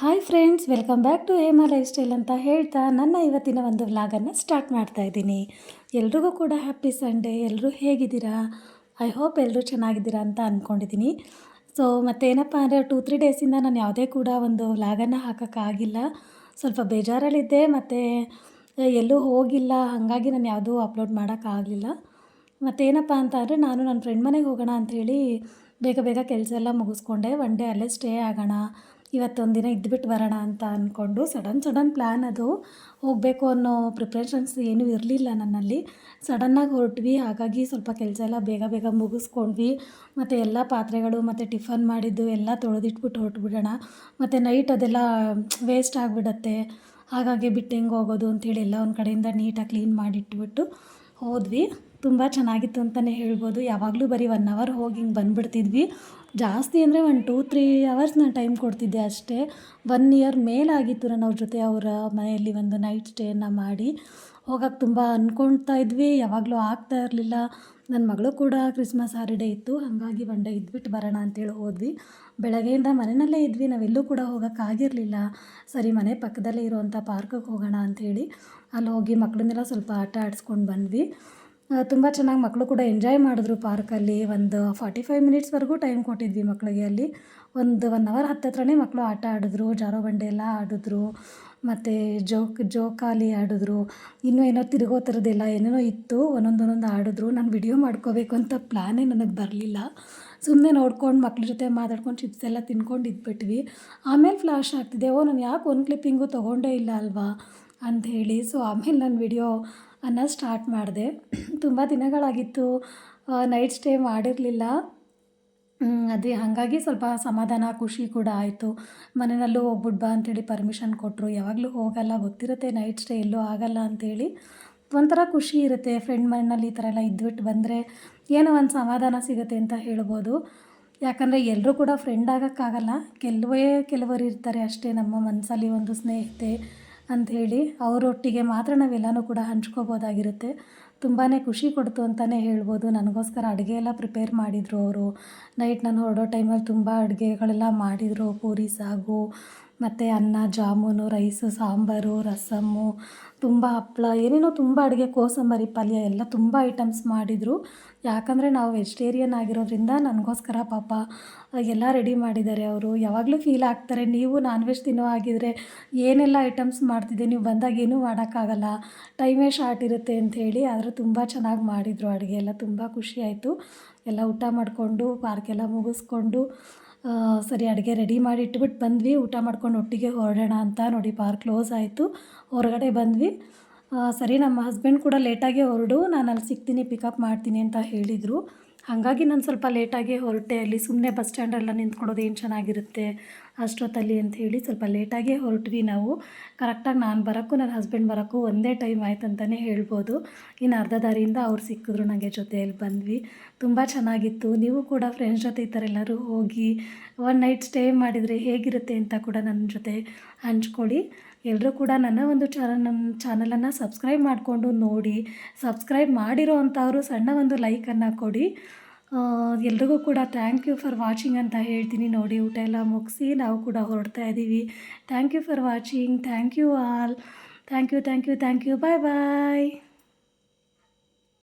Hi friends, welcome back to Hema lifestyle ಅಂತ ಹೇಳ್ತಾ ನನ್ನ ಇವತ್ತಿನ ಒಂದು ವ್ಲಾಗನ್ನು ಸ್ಟಾರ್ಟ್ ಮಾಡ್ತಾ ಇದ್ದೀನಿ. ಎಲ್ರಿಗೂ ಕೂಡ ಹ್ಯಾಪಿ ಸಂಡೇ ಎಲ್ಲರೂ ಹೇಗಿದ್ದೀರಾ? ಐ ಹೋಪ್ ಎಲ್ಲರೂ ಚೆನ್ನಾಗಿದ್ದೀರಾ ಅಂತ ಅಂದ್ಕೊಂಡಿದ್ದೀನಿ ಸೊ ಮತ್ತೇನಪ್ಪ ಅಂದರೆ ಟೂ ತ್ರೀ ಡೇಸಿಂದ ನಾನು ಯಾವುದೇ ಕೂಡ ಒಂದು ವ್ಲಾಗನ್ನು ಹಾಕೋಕ್ಕಾಗಿಲ್ಲ ಸ್ವಲ್ಪ ಬೇಜಾರಲ್ಲಿದ್ದೆ, ಮತ್ತು ಎಲ್ಲೂ ಹೋಗಿಲ್ಲ, ಹಾಗಾಗಿ ನಾನು ಯಾವುದೂ ಅಪ್ಲೋಡ್ ಮಾಡೋಕ್ಕಾಗಲಿಲ್ಲ ಮತ್ತೇನಪ್ಪ ಅಂತ ಅಂದರೆ ನಾನು ನನ್ನ ಫ್ರೆಂಡ್ ಮನೆಗೆ ಹೋಗೋಣ ಅಂಥೇಳಿ ಬೇಗ ಬೇಗ ಕೆಲಸ ಎಲ್ಲ ಮುಗಿಸ್ಕೊಂಡೆ. ಒನ್ ಡೇ ಅಲ್ಲೇ ಸ್ಟೇ ಆಗೋಣ ಇವತ್ತೊಂದು ದಿನ ಇದ್ದುಬಿಟ್ಟು ಬರೋಣ ಅಂತ ಅಂದ್ಕೊಂಡು ಸಡನ್ ಸಡನ್ ಪ್ಲ್ಯಾನ್ ಅದು. ಹೋಗಬೇಕು ಅನ್ನೋ ಪ್ರಿಪ್ರೇಷನ್ಸ್ ಏನೂ ಇರಲಿಲ್ಲ ನನ್ನಲ್ಲಿ. ಸಡನ್ನಾಗಿ ಹೊರಟ್ವಿ, ಹಾಗಾಗಿ ಸ್ವಲ್ಪ ಕೆಲಸ ಎಲ್ಲ ಬೇಗ ಬೇಗ ಮುಗಿಸ್ಕೊಂಡ್ವಿ. ಮತ್ತು ಎಲ್ಲ ಪಾತ್ರೆಗಳು, ಮತ್ತು ಟಿಫನ್ ಮಾಡಿದ್ದು ಎಲ್ಲ ತೊಳೆದಿಟ್ಬಿಟ್ಟು ಹೊರಟ್ಬಿಡೋಣ. ಮತ್ತು ನೈಟ್ ಅದೆಲ್ಲ ವೇಸ್ಟ್ ಆಗಿಬಿಡತ್ತೆ. ಹಾಗಾಗಿ ಬಿಟ್ಟು ಹೆಂಗೆ ಹೋಗೋದು ಅಂಥೇಳಿ ಎಲ್ಲ ಒಂದು ಕಡೆಯಿಂದ ನೀಟಾಗಿ ಕ್ಲೀನ್ ಮಾಡಿಟ್ಬಿಟ್ಟು ಹೋದ್ವಿ. ತುಂಬ ಚೆನ್ನಾಗಿತ್ತು ಅಂತಲೇ ಹೇಳ್ಬೋದು. ಯಾವಾಗಲೂ ಬರೀ ಒನ್ ಅವರ್ ಹೋಗಿ ಹಿಂಗೆ ಬಂದುಬಿಡ್ತಿದ್ವಿ. ಜಾಸ್ತಿ ಅಂದರೆ ಒಂದು ಟೂ ತ್ರೀ ಅವರ್ಸ್ ನಾನು ಟೈಮ್ ಕೊಡ್ತಿದ್ದೆ ಅಷ್ಟೇ. ಒನ್ ಇಯರ್ ಮೇಲಾಗಿತ್ತು ನಾನು ಅವ್ರ ಜೊತೆ ಅವರ ಮನೆಯಲ್ಲಿ ಒಂದು ನೈಟ್ ಸ್ಟೇಯನ್ನು ಮಾಡಿ. ಹೋಗಕ್ಕೆ ತುಂಬ ಅಂದ್ಕೊಳ್ತಾ ಇದ್ವಿ, ಯಾವಾಗಲೂ ಆಗ್ತಾ ಇರಲಿಲ್ಲ. ನನ್ನ ಮಗಳು ಕೂಡ ಕ್ರಿಸ್ಮಸ್ ಹಾಲಿಡೇ ಇತ್ತು, ಹಾಗಾಗಿ ಒನ್ ಡೇ ಇದ್ಬಿಟ್ಟು ಬರೋಣ ಅಂತೇಳಿ ಹೋದ್ವಿ. ಬೆಳಗ್ಗೆಯಿಂದ ಮನೆಯಲ್ಲೇ ಇದ್ವಿ ನಾವೆಲ್ಲೂ ಕೂಡ ಹೋಗೋಕ್ಕಾಗಿರಲಿಲ್ಲ ಸರಿ, ಮನೆ ಪಕ್ಕದಲ್ಲೇ ಇರುವಂಥ ಪಾರ್ಕಿಗೆ ಹೋಗೋಣ ಅಂಥೇಳಿ ಅಲ್ಲಿ ಹೋಗಿ ಮಕ್ಕಳನ್ನೆಲ್ಲ ಸ್ವಲ್ಪ ಆಟ ಆಡಿಸ್ಕೊಂಡು ಬಂದ್ವಿ. ತುಂಬ ಚೆನ್ನಾಗಿ ಮಕ್ಕಳು ಕೂಡ ಎಂಜಾಯ್ ಮಾಡಿದ್ರು ಪಾರ್ಕಲ್ಲಿ ಒಂದು ಫಾರ್ಟಿ ಫೈವ್ ಮಿನಿಟ್ಸ್ವರೆಗೂ ಟೈಮ್ ಕೊಟ್ಟಿದ್ವಿ ಮಕ್ಕಳಿಗೆ ಅಲ್ಲಿ. ಒಂದು ಒನ್ ಅವರ್ ಹತ್ತತ್ರನೇ ಮಕ್ಕಳು ಆಟ ಆಡಿದ್ರು, ಜಾರೋ ಬಂಡೆ ಎಲ್ಲ ಆಡಿದ್ರು, ಮತ್ತು ಜೋಕ್, ಜೋಕಾಲಿ ಆಡಿದ್ರು. ಇನ್ನೂ ಏನೋ ತಿರುಗೋ ಥರದ್ದೆಲ್ಲ ಏನೇನೋ ಇತ್ತು, ಒಂದೊಂದು ಒಂದೊಂದು ಆಡಿದ್ರು. ನಾನು ವಿಡಿಯೋ ಮಾಡ್ಕೋಬೇಕು ಅಂತ ಪ್ಲ್ಯಾನೇ ನನಗೆ ಬರಲಿಲ್ಲ. ಸುಮ್ಮನೆ ನೋಡ್ಕೊಂಡು ಮಕ್ಳ ಜೊತೆ ಮಾತಾಡ್ಕೊಂಡು ಚಿಪ್ಸ್ ಎಲ್ಲ ತಿನ್ಕೊಂಡು ಇದ್ಬಿಟ್ವಿ. ಆಮೇಲೆ ಫ್ಲಾಶ್ ಆಗ್ತಿದೆ, ಓ ನಾನು ಯಾಕೆ ಒಂದು ಕ್ಲಿಪ್ಪಿಂಗು ತೊಗೊಂಡೇ ಇಲ್ಲ ಅಲ್ವಾ? ಅಂಥೇಳಿ ಸೊ ಆಮೇಲೆ ನಾನು ವಿಡಿಯೋ ಅನ್ನ ಸ್ಟಾರ್ಟ್ ಮಾಡಿದೆ. ತುಂಬ ದಿನಗಳಾಗಿತ್ತು. ನೈಟ್ ಸ್ಟೇ ಮಾಡಿರಲಿಲ್ಲ. ಅದೇ ಹಾಗಾಗಿ ಸ್ವಲ್ಪ ಸಮಾಧಾನ, ಖುಷಿ ಕೂಡ ಆಯಿತು. ಮನೆಯಲ್ಲೂ ಹೋಗ್ಬಿಟ್ಟು ಬಾ ಅಂಥೇಳಿ ಪರ್ಮಿಷನ್ ಕೊಟ್ಟರು ಯಾವಾಗಲೂ ಹೋಗಲ್ಲ, ಗೊತ್ತಿರುತ್ತೆ ನೈಟ್ ಸ್ಟೇ ಎಲ್ಲೂ ಆಗಲ್ಲ ಅಂಥೇಳಿ ಒಂಥರ ಖುಷಿ ಇರುತ್ತೆ. ಫ್ರೆಂಡ್ ಮನೆಯಲ್ಲಿ ಈ ಥರ ಎಲ್ಲ ಇದ್ಬಿಟ್ಟು ಬಂದರೆ ಏನೋ ಒಂದು ಸಮಾಧಾನ ಸಿಗುತ್ತೆ ಅಂತ ಹೇಳ್ಬೋದು. ಯಾಕಂದರೆ ಎಲ್ಲರೂ ಕೂಡ ಫ್ರೆಂಡ್ ಆಗೋಕ್ಕಾಗಲ್ಲ. ಕೆಲವೇ, ಕೆಲವರು ಇರ್ತಾರೆ ಅಷ್ಟೇ ನಮ್ಮ ಮನಸ್ಸಲ್ಲಿ ಒಂದು ಸ್ನೇಹಿತೆ. ಅಂಥೇಳಿ ಅವರೊಟ್ಟಿಗೆ ಮಾತ್ರ ನಾವೆಲ್ಲನೂ ಕೂಡ ಹಂಚ್ಕೋಬೋದಾಗಿರುತ್ತೆ. ತುಂಬಾ ಖುಷಿ ಕೊಡ್ತು ಅಂತಲೇ ಹೇಳ್ಬೋದು. ನನಗೋಸ್ಕರ ಅಡುಗೆ ಎಲ್ಲ ಪ್ರಿಪೇರ್ ಮಾಡಿದರು ಅವರು. ನೈಟ್ ನಾನು ಹೊರಡೋ ಟೈಮಲ್ಲಿ ತುಂಬ ಅಡುಗೆಗಳೆಲ್ಲ ಮಾಡಿದರು. ಪೂರಿ, ಸಾಗು ಮತ್ತು ಅನ್ನ, ಜಾಮೂನು, ರೈಸು, ಸಾಂಬಾರು ರಸಮ್ಮು ತುಂಬ ಹಪ್ಪಳ ಏನೇನೋ ತುಂಬ ಅಡುಗೆ, ಕೋಸಂಬರಿ, ಪಲ್ಯ ಎಲ್ಲ ತುಂಬ ಐಟಮ್ಸ್ ಮಾಡಿದರು. ಯಾಕಂದರೆ ನಾವು ವೆಜಿಟೇರಿಯನ್ ಆಗಿರೋದ್ರಿಂದ ನನಗೋಸ್ಕರ ಪಾಪ ಎಲ್ಲ ರೆಡಿ ಮಾಡಿದ್ದಾರೆ ಅವರು. ಯಾವಾಗಲೂ ಫೀಲ್ ಆಗ್ತಾರೆ, ನೀವು ನಾನ್ ವೆಜ್ ತಿನ್ನೋ ಆಗಿದ್ರೆ ಏನೆಲ್ಲ ಐಟಮ್ಸ್ ಮಾಡ್ತಿದ್ದೆ, ನೀವು ಬಂದಾಗ ಏನೂ ಮಾಡೋಕ್ಕಾಗಲ್ಲ. ಟೈಮೇ ಶಾರ್ಟ್ ಇರುತ್ತೆ ಅಂಥೇಳಿ ಆದರೂ ತುಂಬ ಚೆನ್ನಾಗಿ ಮಾಡಿದರು ಅಡುಗೆ ಎಲ್ಲ, ತುಂಬ ಖುಷಿ ಆಯಿತು. ಎಲ್ಲ ಊಟ ಮಾಡಿಕೊಂಡು ಪಾರ್ಕೆಲ್ಲ ಮುಗಿಸ್ಕೊಂಡು ಸರಿ, ಅಡುಗೆ ರೆಡಿ ಮಾಡಿ ಇಟ್ಬಿಟ್ಟು ಬಂದ್ವಿ. ಊಟ ಮಾಡ್ಕೊಂಡು ಒಟ್ಟಿಗೆ ಹೊರಡೋಣ ಅಂತ ನೋಡಿ ಪಾರ್ಕ್ ಕ್ಲೋಸ್ ಆಯಿತು. ಹೊರಗಡೆ ಬಂದ್ವಿ. ಸರಿ, ನಮ್ಮ ಹಸ್ಬೆಂಡ್ ಕೂಡ ಲೇಟಾಗಿ ಹೊರಡು. ನಾನು ಅಲ್ಲಿ ಸಿಗ್ತೀನಿ, ಪಿಕಪ್ ಮಾಡ್ತೀನಿ ಅಂತ ಹೇಳಿದರು. ಹಾಗಾಗಿ ನಾನು ಸ್ವಲ್ಪ ಲೇಟಾಗಿ ಹೊರಟೆ. ಅಲ್ಲಿ ಸುಮ್ಮನೆ ಬಸ್ ಸ್ಟ್ಯಾಂಡೆಲ್ಲ ನಿಂತ್ಕೊಳ್ಳೋದು ಏನು ಚೆನ್ನಾಗಿರುತ್ತೆ? ಅಷ್ಟೊತ್ತಲ್ಲಿ ಅಂತ ಹೇಳಿ ಸ್ವಲ್ಪ ಲೇಟಾಗೇ ಹೊರಟ್ವಿ ನಾವು. ಕರೆಕ್ಟಾಗಿ ನಾನು ಬರೋಕ್ಕೂ ನನ್ನ ಹಸ್ಬೆಂಡ್ ಬರೋಕ್ಕೂ ಒಂದೇ ಟೈಮ್ ಆಯ್ತು ಅಂತಲೇ ಹೇಳ್ಬೋದು. ಇನ್ನು ಅರ್ಧ ದಾರಿಯಿಂದ ಅವ್ರು ಸಿಕ್ಕಿದ್ರು ನನಗೆ ಜೊತೆಯಲ್ಲಿ ಬಂದ್ವಿ. ತುಂಬ ಚೆನ್ನಾಗಿತ್ತು. ನೀವು ಕೂಡ ಫ್ರೆಂಡ್ಸ್ ಜೊತೆ ಈ ಥರ ಎಲ್ಲರೂ ಹೋಗಿ ಒನ್ ನೈಟ್ ಸ್ಟೇ ಮಾಡಿದರೆ ಹೇಗಿರುತ್ತೆ ಅಂತ ಕೂಡ ನನ್ನ ಜೊತೆ ಹಂಚ್ಕೊಳ್ಳಿ. ಎಲ್ಲರೂ ಕೂಡ ನನ್ನ ಒಂದು ಚಾನಲ್ ನಮ್ಮ ಚಾನಲನ್ನು ಸಬ್ಸ್ಕ್ರೈಬ್ ಮಾಡಿಕೊಂಡು ನೋಡಿ. ಸಬ್ಸ್ಕ್ರೈಬ್ ಮಾಡಿರೋ ಅಂಥವರು ಸಣ್ಣ ಒಂದು ಲೈಕನ್ನು ಕೊಡಿ. ಎಲ್ರಿಗೂ ಕೂಡ ಥ್ಯಾಂಕ್ ಯು ಫಾರ್ ವಾಚಿಂಗ್ ಅಂತ ಹೇಳ್ತೀನಿ. ನೋಡಿ, ಊಟ ಎಲ್ಲ ಮುಗಿಸಿ ನಾವು ಕೂಡ ಹೊರಡ್ತಾ ಇದ್ದೀವಿ thank you for watching thank you all thank you thank you thank you bye bye